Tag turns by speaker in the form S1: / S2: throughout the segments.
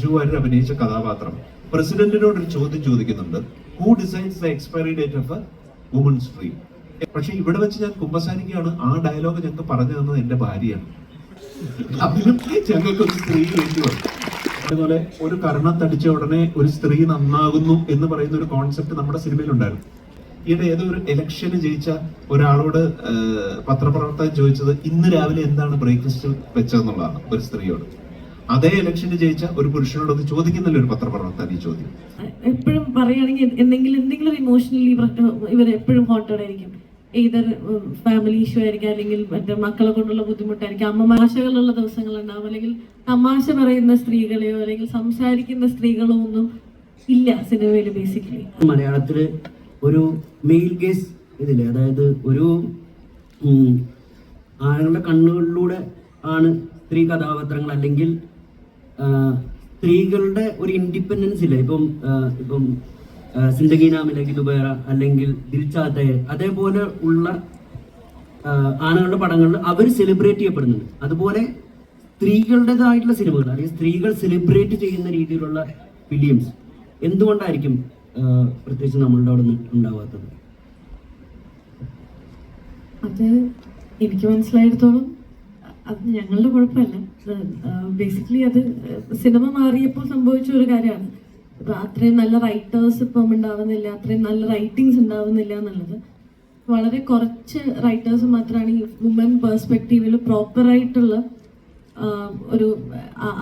S1: മഞ്ജു വാര്യർ അഭിനയിച്ച കഥാപാത്രം. പ്രസിഡന്റിനോട് ഒരു ചോദ്യം ചോദിക്കുന്നുണ്ട്. Who designs the expiry date of a woman's free പക്ഷെ ഇവിടെ വെച്ച് ഞാൻ കുമ്പസാരിക്കുകയാണ്. ആ ഡയലോഗ് ഞങ്ങൾക്ക് പറഞ്ഞു തന്നത് എന്റെ ഭാര്യയാണ്. ഞങ്ങൾക്ക് സ്ത്രീ അതുപോലെ ഒരു തടിച്ച ഉടനെ ഒരു സ്ത്രീ നന്നാകുന്നു എന്ന് പറയുന്ന ഒരു കോൺസെപ്റ്റ് നമ്മുടെ സിനിമയിൽ ഉണ്ടായിരുന്നു ഈയിടെ ഏതോ ഒരു ഇലക്ഷന് ജയിച്ച ഒരാളോട് പത്രപ്രവർത്തകൻ ചോദിച്ചത് ഇന്ന് രാവിലെ എന്താണ് ബ്രേക്ക്ഫാസ്റ്റ് വെച്ചതെന്നുള്ളതാണ് ഒരു സ്ത്രീയോട്. അതേ ഇലക്ഷന് ജയിച്ച ഒരു പുരുഷനോട് ഒന്ന് ചോദിക്കുന്നില്ല ഒരു പത്രപ്രവർത്തകൻ ഈ ചോദ്യം?
S2: എപ്പോഴും പറയുകയാണെങ്കിൽ എന്തെങ്കിലും എന്തെങ്കിലും ഇമോഷണലി ഇവർ എപ്പോഴും ഹോട്ടഡ് ആയിരിക്കും. ഏതർ ഫാമിലി ഇഷ്യൂ ആയിരിക്കാം അല്ലെങ്കിൽ മറ്റേ മക്കളെ കൊണ്ടുള്ള ബുദ്ധിമുട്ടായിരിക്കും. അമ്മമാശകളുള്ള ദിവസങ്ങളുണ്ടാവും. അല്ലെങ്കിൽ തമാശ പറയുന്ന സ്ത്രീകളെയോ അല്ലെങ്കിൽ സംസാരിക്കുന്ന സ്ത്രീകളോ ഒന്നും ഇല്ല സിനിമയിൽ ബേസിക്കലി
S3: മലയാളത്തിൽ ഒരു മെയിൽ കേസ് ഇതില്ലേ? അതായത് ഒരു ആളുകളുടെ കണ്ണുകളിലൂടെ ആണ് സ്ത്രീ കഥാപാത്രങ്ങൾ അല്ലെങ്കിൽ സ്ത്രീകളുടെ ഒരു ഇൻഡിപെൻഡൻസ് ഇല്ല? ഇപ്പം ഇപ്പം സിന്ദഗി നാമിലേക്ക് ദുബേറ അല്ലെങ്കിൽ ദിൽചാത്തെ അതേപോലെ ഉള്ള ആണുങ്ങളുടെ പടങ്ങളിൽ അവർ സെലിബ്രേറ്റ് ചെയ്യപ്പെടുന്നുണ്ട്. അതുപോലെ സ്ത്രീകളുടേതായിട്ടുള്ള സിനിമകൾ അല്ലെങ്കിൽ സ്ത്രീകൾ സെലിബ്രേറ്റ് ചെയ്യുന്ന രീതിയിലുള്ള ഫിലിംസ് എന്തുകൊണ്ടായിരിക്കും പ്രത്യേകിച്ച് നമ്മളുടെ അവിടെ ഉണ്ടാവാത്തത്?
S2: അത് എനിക്ക് മനസ്സിലായിടത്തോളം അത് ഞങ്ങളുടെ കുഴപ്പമല്ല. ബേസിക്കലി അത് സിനിമ മാറിയപ്പോൾ സംഭവിച്ച ഒരു കാര്യമാണ്. ഇപ്പൊ അത്രയും നല്ല റൈറ്റേഴ്സ് ഇപ്പം ഉണ്ടാവുന്നില്ല അത്രയും നല്ല റൈറ്റിങ്സ് ഉണ്ടാവുന്നില്ല എന്നുള്ളത്. വളരെ കുറച്ച് റൈറ്റേഴ്സ് മാത്രമാണ് ഈ വുമൻ പേഴ്സ്പെക്റ്റീവിൽ പ്രോപ്പറായിട്ടുള്ള ഒരു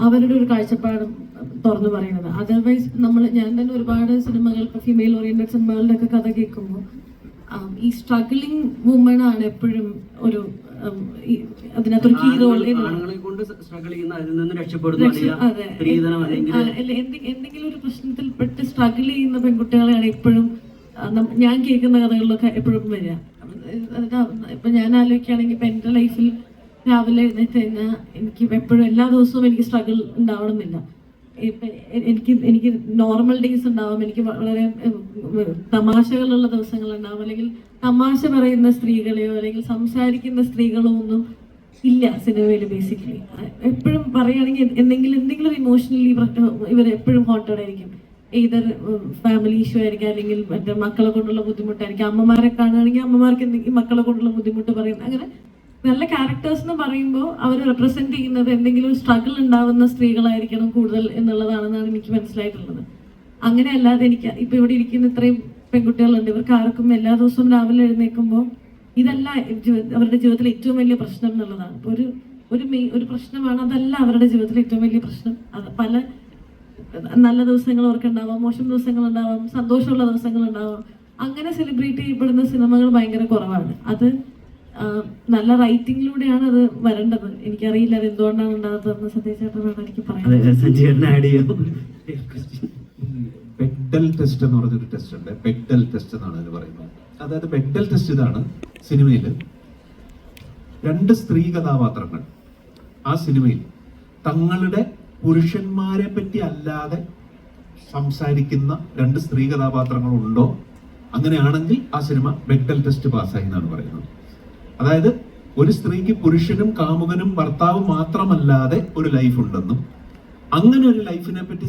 S2: അവരുടെ ഒരു കാഴ്ചപ്പാട് തുറന്നു പറയുന്നത്. അതർവൈസ് നമ്മൾ ഞാൻ തന്നെ ഒരുപാട് സിനിമകൾ ഇപ്പൊ ഫീമെയിൽ ഓറിയന്റഡ് സിനിമകളുടെ ഒക്കെ കഥ കേൾക്കുമ്പോൾ ഈ സ്ട്രഗ്ലിംഗ് വുമൺ ആണ് എപ്പോഴും ഒരു അതിനകത്തൊരു കീ റോൾ എന്തെങ്കിലും ഒരു പ്രശ്നത്തിൽ പെട്ട് സ്ട്രഗിൾ ചെയ്യുന്ന പെൺകുട്ടികളെയാണ് എപ്പോഴും ഞാൻ കേൾക്കുന്ന കഥകളിലൊക്കെ എപ്പോഴും വരിക. ഇപ്പൊ ഞാൻ ആലോചിക്കുകയാണെങ്കിൽ ഇപ്പൊ എന്റെ ലൈഫിൽ രാവിലെ എഴുന്നേറ്റ് കഴിഞ്ഞാൽ എനിക്ക് എപ്പോഴും എല്ലാ ദിവസവും എനിക്ക് സ്ട്രഗിൾ ഉണ്ടാവണമെന്നില്ല. എനിക്ക് എനിക്ക് നോർമൽ ഡേയ്സ് ഉണ്ടാവും. എനിക്ക് വളരെ തമാശകളുള്ള ദിവസങ്ങൾ ഉണ്ടാവും. അല്ലെങ്കിൽ തമാശ പറയുന്ന സ്ത്രീകളെയോ അല്ലെങ്കിൽ സംസാരിക്കുന്ന സ്ത്രീകളോ ഒന്നും ഇല്ല സിനിമയിൽ ബേസിക്കലി എപ്പോഴും പറയുകയാണെങ്കിൽ എന്തെങ്കിലും എന്തെങ്കിലും ഇമോഷണലി ഇവർ എപ്പോഴും ഹോട്ടഡ് ആയിരിക്കും. ഏതർ ഫാമിലി ഇഷ്യൂ ആയിരിക്കും അല്ലെങ്കിൽ മറ്റേ മക്കളെ കൊണ്ടുള്ള ബുദ്ധിമുട്ടായിരിക്കും. അമ്മമാരെ കാണുകയാണെങ്കിൽ അമ്മമാർക്ക് എന്തെങ്കിലും മക്കളെ കൊണ്ടുള്ള ബുദ്ധിമുട്ട് പറയും അങ്ങനെ നല്ല ക്യാരക്ടേഴ്സ് എന്ന് പറയുമ്പോൾ അവർ റെപ്രസെന്റ് ചെയ്യുന്നത് എന്തെങ്കിലും സ്ട്രഗിൾ ഉണ്ടാവുന്ന സ്ത്രീകളായിരിക്കണം കൂടുതൽ എന്നുള്ളതാണെന്നാണ് എനിക്ക് മനസ്സിലായിട്ടുള്ളത്. അങ്ങനെ അല്ലാതെ എനിക്ക് ഇപ്പൊ ഇവിടെ ഇരിക്കുന്ന ഇത്രയും പെൺകുട്ടികളുണ്ട്. ഇവർക്ക് ആർക്കും എല്ലാ ദിവസവും രാവിലെ എഴുന്നേൽക്കുമ്പോൾ ഇതല്ല അവരുടെ ജീവിതത്തിലെ ഏറ്റവും വലിയ പ്രശ്നം എന്നുള്ളതാണ്. ഒരു ഒരു മെയിൻ ഒരു പ്രശ്നമാണ് അതല്ല അവരുടെ ജീവിതത്തിലെ ഏറ്റവും വലിയ പ്രശ്നം. അത് പല നല്ല ദിവസങ്ങൾ അവർക്കുണ്ടാവാം മോശം ദിവസങ്ങൾ ഉണ്ടാവാം സന്തോഷമുള്ള ദിവസങ്ങൾ ഉണ്ടാവാം അങ്ങനെ സെലിബ്രേറ്റ് ചെയ്യപ്പെടുന്ന സിനിമകൾ ഭയങ്കര കുറവാണ്. അത് നല്ല റൈറ്റിംഗിലൂടെയാണ് അത് വരേണ്ടത്. എനിക്കറിയില്ല അത് എന്തുകൊണ്ടാണ് ഉണ്ടാകാത്തതെന്ന് ചേട്ടനാണ് എനിക്ക് പറയാം
S3: അതെ സഞ്ജീവൻ ആഡ് ചെയ്യാം.
S1: ബെഡൽ ടെസ്റ്റ് എന്ന് പറഞ്ഞൊരു ടെസ്റ്റ് ഉണ്ട്. പെഡൽ ടെസ്റ്റ് എന്നാണ് അതിന് പറയുന്നത്. അതായത് പെഡൽ ടെസ്റ്റ് ഇതാണ് സിനിമയിൽ രണ്ട് സ്ത്രീ കഥാപാത്രങ്ങൾ ആ സിനിമയിൽ തങ്ങളുടെ പുരുഷന്മാരെ പറ്റി അല്ലാതെ സംസാരിക്കുന്ന രണ്ട് സ്ത്രീ കഥാപാത്രങ്ങൾ ഉണ്ടോ അങ്ങനെയാണെങ്കിൽ ആ സിനിമ ബെഡൽ ടെസ്റ്റ് പാസ്സായി എന്നാണ് പറയുന്നത്. അതായത് ഒരു സ്ത്രീക്ക് പുരുഷനും കാമുകനും ഭർത്താവും മാത്രമല്ലാതെ ഒരു ലൈഫ് ഉണ്ടെന്നും അങ്ങനെ ഒരു ലൈഫിനെ പറ്റി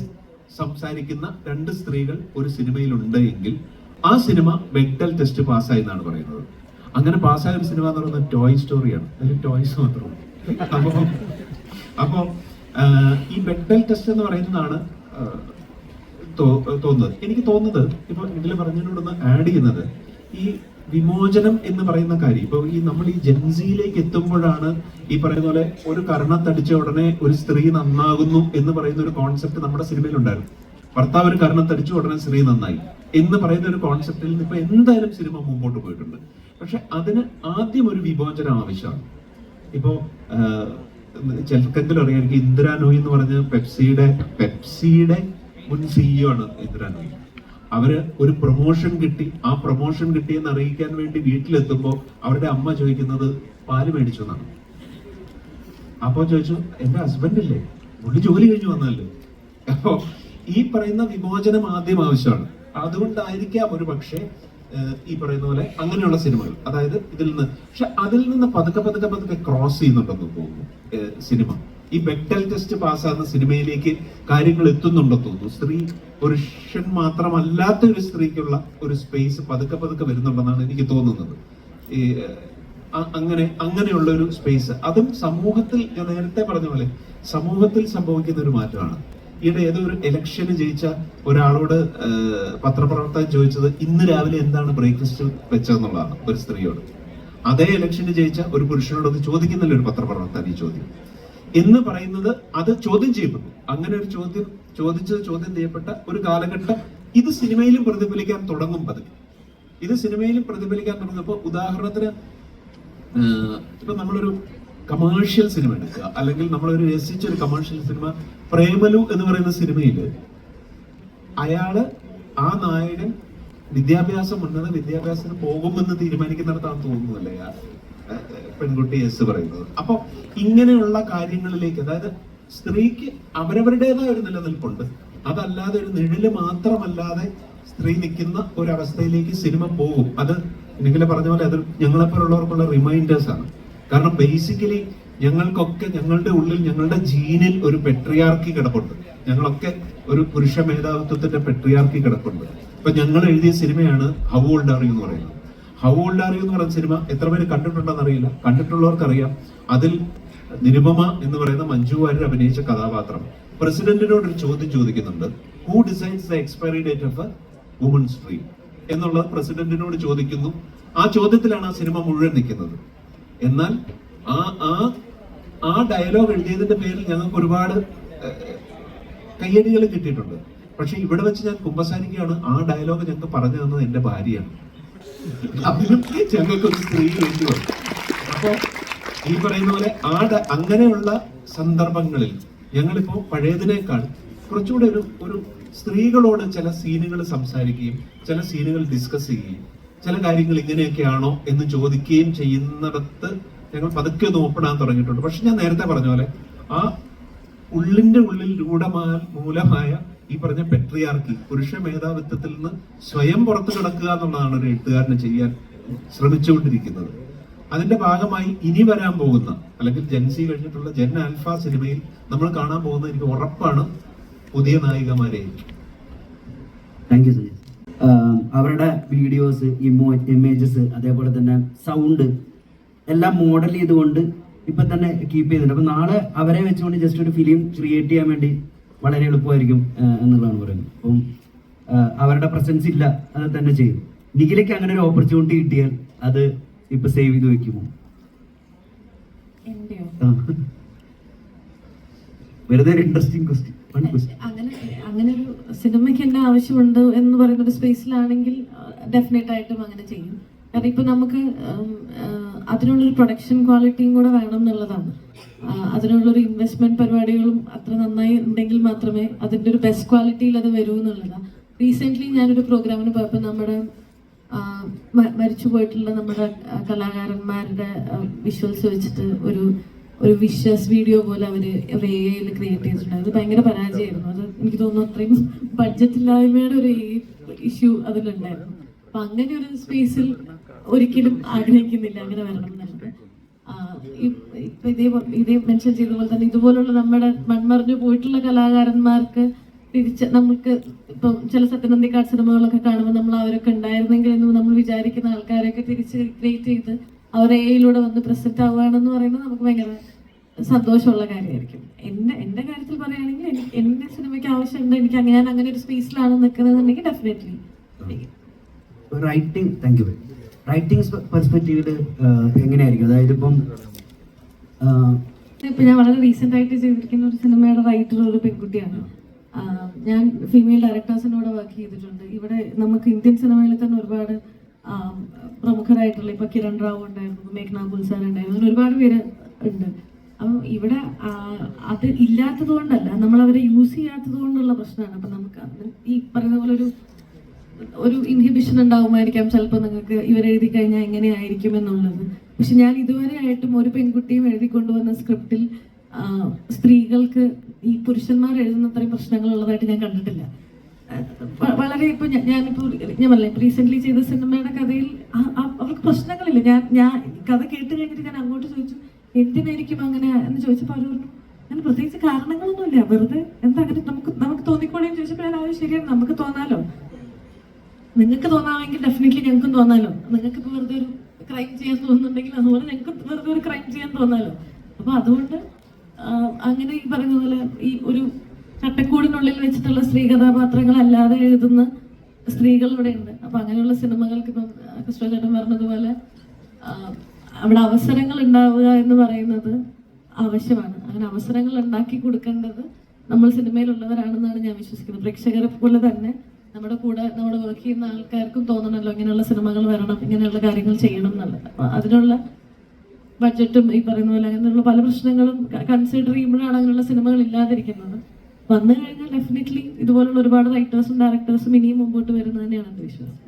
S1: സംസാരിക്കുന്ന രണ്ട് സ്ത്രീകൾ ഒരു സിനിമയിൽ എങ്കിൽ ആ സിനിമ മെന്റൽ ടെസ്റ്റ് പാസ്സായി എന്നാണ് പറയുന്നത്. അങ്ങനെ പാസ്സായ ഒരു സിനിമ എന്ന് പറയുന്നത് ടോയ് സ്റ്റോറിയാണ് അതിൽ ടോയ്സ് മാത്രമാണ് അപ്പോ അപ്പോ ഈ മെന്റൽ ടെസ്റ്റ് എന്ന് പറയുന്നതാണ് തോന്നുന്നത്. എനിക്ക് തോന്നുന്നത് ഇപ്പൊ ഇതിൽ പറഞ്ഞതിനോടൊന്ന് ആഡ് ചെയ്യുന്നത് ഈ വിമോചനം എന്ന് പറയുന്ന കാര്യം. ഇപ്പൊ ഈ നമ്മൾ ഈ ജൻസിയിലേക്ക് എത്തുമ്പോഴാണ് ഈ പറയുന്ന പോലെ ഒരു കർണത്തടിച്ച ഉടനെ ഒരു സ്ത്രീ നന്നാകുന്നു എന്ന് പറയുന്ന ഒരു കോൺസെപ്റ്റ് നമ്മുടെ സിനിമയിൽ ഉണ്ടായിരുന്നു. ഭർത്താവ് ഒരു കർണത്തടിച്ചു ഉടനെ സ്ത്രീ നന്നായി എന്ന് പറയുന്ന ഒരു കോൺസെപ്റ്റിൽ നിന്ന് ഇപ്പൊ എന്തായാലും സിനിമ മുമ്പോട്ട് പോയിട്ടുണ്ട്. പക്ഷെ അതിന് ആദ്യം ഒരു വിമോചനം ആവശ്യമാണ്. ഇപ്പോ ചെൽക്കത്തിൽ അറിയാം ഇന്ദിരാനോയി ഇന്ദിരാ നോയി എന്ന് പറഞ്ഞ പെപ്സിയുടെ പെപ്സിയുടെ മുൻ സിഇഒ ആണ് ഇന്ദിരാ നോയി അവർ ഒരു പ്രൊമോഷൻ കിട്ടി. ആ പ്രൊമോഷൻ കിട്ടിയെന്ന് അറിയിക്കാൻ വേണ്ടി വീട്ടിലെത്തുമ്പോൾ അവരുടെ അമ്മ ചോദിക്കുന്നത് പാൽ മേടിച്ചു എന്നാണ്. അപ്പോ ചോദിച്ചു എന്റെ ഹസ്ബൻഡ് ഇല്ലേ? പുള്ളി ജോലി കഴിഞ്ഞു വന്നല്ലേ അപ്പോ ഈ പറയുന്ന വിമോചനം ആദ്യം ആവശ്യമാണ്. അതുകൊണ്ടായിരിക്കാം ഒരു പക്ഷേ ഈ പറയുന്ന പോലെ അങ്ങനെയുള്ള സിനിമകൾ. അതായത് ഇതിൽ നിന്ന് പക്ഷെ അതിൽ നിന്ന് പതുക്കെ പതുക്കെ പതുക്കെ ക്രോസ് ചെയ്യുന്നുണ്ടെന്ന് തോന്നുന്നു സിനിമ. ഈ ബെക്ടൽ ടെസ്റ്റ് പാസ്സാകുന്ന സിനിമയിലേക്ക് കാര്യങ്ങൾ എത്തുന്നുണ്ടെന്ന് തോന്നുന്നു. സ്ത്രീ പുരുഷൻ മാത്രമല്ലാത്ത ഒരു സ്ത്രീക്കുള്ള ഒരു സ്പേസ് പതുക്കെ പതുക്കെ വരുന്നുണ്ടെന്നാണ് എനിക്ക് തോന്നുന്നത്. ഈ അങ്ങനെ അങ്ങനെയുള്ള ഒരു സ്പേസ് അതും സമൂഹത്തിൽ ഞാൻ നേരത്തെ പറഞ്ഞ പോലെ സമൂഹത്തിൽ സംഭവിക്കുന്ന ഒരു മാറ്റമാണ്. ഈയിടെ ഏതോ ഒരു ഇലക്ഷന് ജയിച്ച ഒരാളോട് പത്രപ്രവർത്തകൻ ചോദിച്ചത് ഇന്ന് രാവിലെ എന്താണ് ബ്രേക്ക്ഫാസ്റ്റ് വെച്ചതെന്നുള്ളതാണ്? ഒരു സ്ത്രീയോട്. അതേ ഇലക്ഷന് ജയിച്ച ഒരു പുരുഷനോട് ചോദിക്കുന്നില്ല ഒരു പത്രപ്രവർത്തകൻ ഈ ചോദ്യം. എന്ന് പറയുന്നത് അത് ചോദ്യം ചെയ്യപ്പെട്ടു അങ്ങനെ ഒരു ചോദ്യം ചോദിച്ചത് ചോദ്യം ചെയ്യപ്പെട്ട ഒരു കാലഘട്ടം ഇത് സിനിമയിലും പ്രതിഫലിക്കാൻ തുടങ്ങും പതിവ്. ഇത് സിനിമയിലും പ്രതിഫലിക്കാൻ തുടങ്ങുമ്പോൾ ഉദാഹരണത്തിന് ഇപ്പൊ നമ്മളൊരു കമേഴ്ഷ്യൽ സിനിമ എടുക്കുക. അല്ലെങ്കിൽ നമ്മളൊരു രസിച്ച ഒരു കമേഴ്ഷ്യൽ സിനിമ പ്രേമലു എന്ന് പറയുന്ന സിനിമയിൽ അയാൾ ആ നായകൻ വിദ്യാഭ്യാസം ഉണ്ടെന്ന് വിദ്യാഭ്യാസത്തിന് പോകുമെന്ന് തീരുമാനിക്കുന്നിടത്താണ് തോന്നുന്നല്ലേ പെൺകുട്ടി എസ് പറയുന്നത്. അപ്പൊ ഇങ്ങനെയുള്ള കാര്യങ്ങളിലേക്ക് അതായത് സ്ത്രീക്ക് അവരവരുടേതായ ഒരു നിലനിൽപ്പുണ്ട്. അതല്ലാതെ ഒരു നിഴൽ മാത്രമല്ലാതെ സ്ത്രീ നിൽക്കുന്ന ഒരവസ്ഥയിലേക്ക് സിനിമ പോകും. അത് നിഖില പറഞ്ഞ പോലെ അത് ഞങ്ങളെപ്പോലുള്ളവർക്കുള്ള റിമൈൻഡേഴ്സ് ആണ്. കാരണം ബേസിക്കലി ഞങ്ങൾക്കൊക്കെ ഞങ്ങളുടെ ഉള്ളിൽ ഞങ്ങളുടെ ജീനിൽ ഒരു പെട്രിയാർക്കി കിടപ്പുണ്ട്. ഞങ്ങളൊക്കെ ഒരു പുരുഷ മേധാവിത്വത്തിന്റെ പെട്രിയാർക്കി കിടപ്പുണ്ട്. ഇപ്പൊ ഞങ്ങൾ എഴുതിയ സിനിമയാണ് ഹൗ ഓൾഡ് ആർ എന്ന് പറയുന്നത്. ഹൗ ഓൾഡ് ആർ യു എന്ന് പറയുന്ന സിനിമ എത്ര പേര് കണ്ടിട്ടുണ്ടെന്ന് അറിയില്ല. കണ്ടിട്ടുള്ളവർക്കറിയാം. അതിൽ നിരുപമ എന്ന് പറയുന്ന മഞ്ജു വാര്യർ അഭിനയിച്ച കഥാപാത്രം. പ്രസിഡന്റിനോട് ഒരു ചോദ്യം ചോദിക്കുന്നുണ്ട്. Who designs the expiry date of a woman's dream എന്നുള്ളത് പ്രസിഡന്റിനോട് ചോദിക്കുന്നു. ആ ചോദ്യത്തിലാണ് ആ സിനിമ മുഴുവൻ നിൽക്കുന്നത്. എന്നാൽ ആ ആ ആ ഡയലോഗ് എഴുതിയതിന്റെ പേരിൽ ഞങ്ങൾക്ക് ഒരുപാട് കയ്യടികൾ കിട്ടിയിട്ടുണ്ട്. പക്ഷെ ഇവിടെ വെച്ച് ഞാൻ കുമ്പസാരിക്കുകയാണ്. ആ ഡയലോഗ് ഞങ്ങൾക്ക് പറഞ്ഞു തന്നത് എന്റെ ഭാര്യയാണ്. അതിലും ഞങ്ങൾക്കൊരു സ്ത്രീ വേണ്ടി വന്നു. അപ്പോ ഈ പറയുന്ന പോലെ ആ അങ്ങനെയുള്ള സന്ദർഭങ്ങളിൽ ഞങ്ങളിപ്പോൾ പഴയതിനേക്കാൾ കുറച്ചുകൂടെ ഒരു ഒരു സ്ത്രീകളോട് ചില സീനുകൾ സംസാരിക്കുകയും ചില സീനുകൾ ഡിസ്കസ് ചെയ്യുകയും ചില കാര്യങ്ങൾ ഇങ്ങനെയൊക്കെയാണോ എന്ന് ചോദിക്കുകയും ചെയ്യുന്നിടത്ത് ഞങ്ങൾ പതുക്കെ ഒന്ന് ഓപ്പൺ ആകാൻ തുടങ്ങിയിട്ടുണ്ട്. പക്ഷെ ഞാൻ നേരത്തെ പറഞ്ഞ പോലെ ആ ഉള്ളിന്റെ ഉള്ളിൽ രൂഢമായ മൂലമായ ഈ പറഞ്ഞ പെട്രിയാർക്കി പുരുഷ മേധാവിത്വത്തിൽ നിന്ന് സ്വയം പുറത്തു കിടക്കുക എന്നുള്ളതാണ് ഒരു എഴുത്തുകാരന് ചെയ്യാൻ ശ്രമിച്ചുകൊണ്ടിരിക്കുന്നത്. അതിന്റെ ഭാഗമായി ഇനി വരാൻ പോകുന്ന അല്ലെങ്കിൽ ജൻസി കഴിഞ്ഞിട്ടുള്ള ജൻ ആൽഫ സിനിമയിൽ നമ്മൾ കാണാൻ പോകുന്ന എനിക്ക് ഉറപ്പാണ് പുതിയ നായികമാരെ.
S3: താങ്ക് യു സജി അവരുടെ വീഡിയോസ് ഇമോ ഇമേജസ് അതേപോലെ തന്നെ സൗണ്ട് എല്ലാം മോഡൽ ചെയ്തുകൊണ്ട് ഇപ്പൊ തന്നെ കീപ്പ് ചെയ്തിട്ടുണ്ട് അപ്പൊ നാളെ അവരെ വെച്ചുകൊണ്ട് ജസ്റ്റ് ഒരു ഫിലിം ക്രിയേറ്റ് ചെയ്യാൻ വേണ്ടി വളരെ എളുപ്പമായിരിക്കും എന്നുള്ളതാണ് പറയുന്നത്. അപ്പം അവരുടെ പ്രസൻസ് ഇല്ല അത് തന്നെ ചെയ്യും. നിഖിലേക്ക് അങ്ങനെ ഒരു ഓപ്പർച്യൂണിറ്റി കിട്ടിയാൽ അത് ഇപ്പൊ സേവ് ചെയ്ത് വെക്കുമോ. വെറുതെ ഒരു ഇൻട്രസ്റ്റിംഗ് ക്വസ്റ്റ്യൻ
S2: അങ്ങനെ അങ്ങനെ ഒരു സിനിമയ്ക്ക് എന്നെ ആവശ്യമുണ്ട് എന്ന് പറയുന്ന ഒരു സ്പേസിലാണെങ്കിൽ ഡെഫിനറ്റ് ആയിട്ടും അങ്ങനെ ചെയ്യും. കാരണം ഇപ്പൊ നമുക്ക് അതിനുള്ളൊരു പ്രൊഡക്ഷൻ ക്വാളിറ്റിയും കൂടെ വേണം എന്നുള്ളതാണ്. അതിനുള്ളൊരു ഇൻവെസ്റ്റ്മെന്റ് പരിപാടികളും അത്ര നന്നായി ഉണ്ടെങ്കിൽ മാത്രമേ അതിന്റെ ഒരു ബെസ്റ്റ് ക്വാളിറ്റിയിൽ അത് വരൂ എന്നുള്ളതാണ് റീസെന്റ് ഞാനൊരു പ്രോഗ്രാമിന് പോയപ്പോൾ നമ്മുടെ മരിച്ചു പോയിട്ടുള്ള നമ്മുടെ കലാകാരന്മാരുടെ വിഷ്വൽസ് വെച്ചിട്ട് ഒരു ഒരു വിഷ്വസ് വീഡിയോ പോലെ അവർ ഒരു എ ഐയിൽ ക്രിയേറ്റ് ചെയ്തിട്ടുണ്ട്. അത് ഭയങ്കര പരാജയമായിരുന്നു. അത് എനിക്ക് തോന്നുന്നു അത്രയും ബഡ്ജറ്റ് ഇല്ലായ്മയുടെ ഒരു ഇഷ്യൂ അതിലുണ്ടായിരുന്നു. അപ്പൊ അങ്ങനെ ഒരു സ്പേസിൽ ഒരിക്കലും ആഗ്രഹിക്കുന്നില്ല. അങ്ങനെ വരണം എന്നുള്ളത് ഇപ്പൊ ഇതേ ഇതേ മെൻഷൻ ചെയ്ത പോലെ തന്നെ ഇതുപോലുള്ള നമ്മുടെ മൺമറിഞ്ഞു പോയിട്ടുള്ള കലാകാരന്മാർക്ക് തിരിച്ച് നമുക്ക് ഇപ്പം ചില സത്യനന്ദിക്കാട് സിനിമകളൊക്കെ കാണുമ്പോൾ നമ്മൾ അവരൊക്കെ ഉണ്ടായിരുന്നെങ്കിൽ എന്ന് നമ്മൾ വിചാരിക്കുന്ന ആൾക്കാരെയൊക്കെ തിരിച്ച് ക്രിയേറ്റ് ചെയ്ത് അവരെ എയിലൂടെ വന്ന് പ്രസന്റ് ആവുകയാണെന്ന് പറയുന്നത് നമുക്ക് ഭയങ്കര സന്തോഷമുള്ള കാര്യമായിരിക്കും. എന്റെ എന്റെ കാര്യത്തിൽ പറയുകയാണെങ്കിൽ എനിക്ക് എന്റെ സിനിമയ്ക്ക് ആവശ്യമുണ്ട്. എനിക്ക് ഞാൻ അങ്ങനെ ഒരു സ്പേസിലാണ് നിൽക്കുന്നതെന്നുണ്ടെങ്കിൽ definitely
S3: writing thank you writing പെർസ്പെക്റ്റീവിൽ എങ്ങനെയായിരിക്കും? അതായത് ഇപ്പം
S2: ഇപ്പം ഞാൻ വളരെ റീസെന്റ് ആയിട്ട് ചെയ്തിരിക്കുന്ന ഒരു സിനിമയുടെ റൈറ്റർ ഒരു പെൺകുട്ടിയാണ്. ഞാൻ ഫീമെയിൽ ഡയറക്ടേഴ്സിനോട് വർക്ക് ചെയ്തിട്ടുണ്ട്. ഇവിടെ നമുക്ക് ഇന്ത്യൻ സിനിമയിൽ തന്നെ ഒരുപാട് പ്രമുഖരായിട്ടുള്ള ഇപ്പൊ കിരൺ റാവു ഉണ്ടായിരുന്നു മേഘ്ന ഗുൽസാർ ഉണ്ടായിരുന്നു ഒരുപാട് പേര് ഉണ്ട്. അപ്പം ഇവിടെ അത് ഇല്ലാത്തത് കൊണ്ടല്ല നമ്മൾ അവരെ യൂസ് ചെയ്യാത്തത് കൊണ്ടുള്ള പ്രശ്നമാണ്. അപ്പൊ നമുക്ക് ഈ പറയുന്ന പോലെ ഒരു ഒരു ഇൻഹിബിഷൻ ഉണ്ടാവുമായിരിക്കാം ചിലപ്പോൾ നിങ്ങൾക്ക് ഇവരെഴുതി കഴിഞ്ഞാൽ എങ്ങനെയായിരിക്കും എന്നുള്ളത്. പക്ഷെ ഞാൻ ഇതുവരെ ആയിട്ടും ഒരു പെൺകുട്ടിയും എഴുതി കൊണ്ടുവന്ന സ്ക്രിപ്റ്റിൽ സ്ത്രീകൾക്ക് ഈ പുരുഷന്മാർ എഴുതുന്ന അത്രയും പ്രശ്നങ്ങൾ ഉള്ളതായിട്ട് ഞാൻ കണ്ടിട്ടില്ല. വളരെ ഇപ്പൊ ഞാനിപ്പോ ഞാൻ പറഞ്ഞ റീസെന്റ് ചെയ്ത സിനിമയുടെ കഥയിൽ അവർക്ക് പ്രശ്നങ്ങളില്ല. ഞാൻ ഞാൻ കഥ കേട്ട് കഴിഞ്ഞിട്ട് ഞാൻ അങ്ങോട്ട് ചോദിച്ചു എന്തിനായിരിക്കും അങ്ങനെ? എന്ന് ചോദിച്ചപ്പോൾ അവർ പറഞ്ഞു അങ്ങനെ പ്രത്യേകിച്ച് കാരണങ്ങളൊന്നുമില്ല. വെറുതെ എന്താ അങ്ങനെ നമുക്ക് നമുക്ക് തോന്നിക്കോളേന്ന് ചോദിച്ചപ്പോൾ ഞാൻ അത് ശരിയാണ് നമുക്ക് തോന്നാലോ. നിങ്ങൾക്ക് തോന്നാമെങ്കിൽ ഡെഫിനറ്റ്ലി ഞങ്ങൾക്കും തോന്നാലോ. നിങ്ങൾക്ക് വെറുതെ ഒരു ക്രൈം ചെയ്യാൻ തോന്നുന്നുണ്ടെങ്കിൽ അതുപോലെ ഞങ്ങൾക്ക് വെറുതെ ഒരു ക്രൈം ചെയ്യാൻ തോന്നാലോ. അപ്പൊ അതുകൊണ്ട് അങ്ങനെ ഈ പറയുന്ന പോലെ ഈ ഒരു ചട്ടക്കൂടിനുള്ളിൽ വെച്ചിട്ടുള്ള സ്ത്രീ കഥാപാത്രങ്ങൾ അല്ലാതെ എഴുതുന്ന സ്ത്രീകൾ ഇവിടെ ഉണ്ട് അപ്പൊ അങ്ങനെയുള്ള സിനിമകൾക്ക് ഇപ്പം കൃഷ്ണചേട്ടൻ പറഞ്ഞതുപോലെ അവിടെ അവസരങ്ങൾ ഉണ്ടാവുക എന്ന് പറയുന്നത് ആവശ്യമാണ്. അങ്ങനെ അവസരങ്ങൾ ഉണ്ടാക്കി കൊടുക്കേണ്ടത് നമ്മൾ സിനിമയിലുള്ളവരാണെന്നാണ് ഞാൻ വിശ്വസിക്കുന്നത്. പ്രേക്ഷകരെ പോലെ തന്നെ നമ്മുടെ കൂടെ നമ്മുടെ വർക്ക് ചെയ്യുന്ന ആൾക്കാർക്കും തോന്നണല്ലോ ഇങ്ങനെയുള്ള സിനിമകൾ വരണം ഇങ്ങനെയുള്ള കാര്യങ്ങൾ ചെയ്യണം എന്നുള്ളത്. അപ്പൊ അതിനുള്ള ബഡ്ജറ്റും ഈ പറയുന്ന പോലെ അങ്ങനെയുള്ള പല പ്രശ്നങ്ങളും കൺസിഡർ ചെയ്യുമ്പോഴാണ് അങ്ങനെയുള്ള സിനിമകൾ ഇല്ലാതിരിക്കുന്നത്. വന്നു കഴിഞ്ഞാൽ ഡെഫിനറ്റ്ലി ഇതുപോലുള്ള ഒരുപാട് റൈറ്റേഴ്സും ഡയറക്ടേഴ്സും ഇനിയും മുമ്പോട്ട് വരുന്നത് തന്നെയാണ് എന്റെ വിശ്വാസം.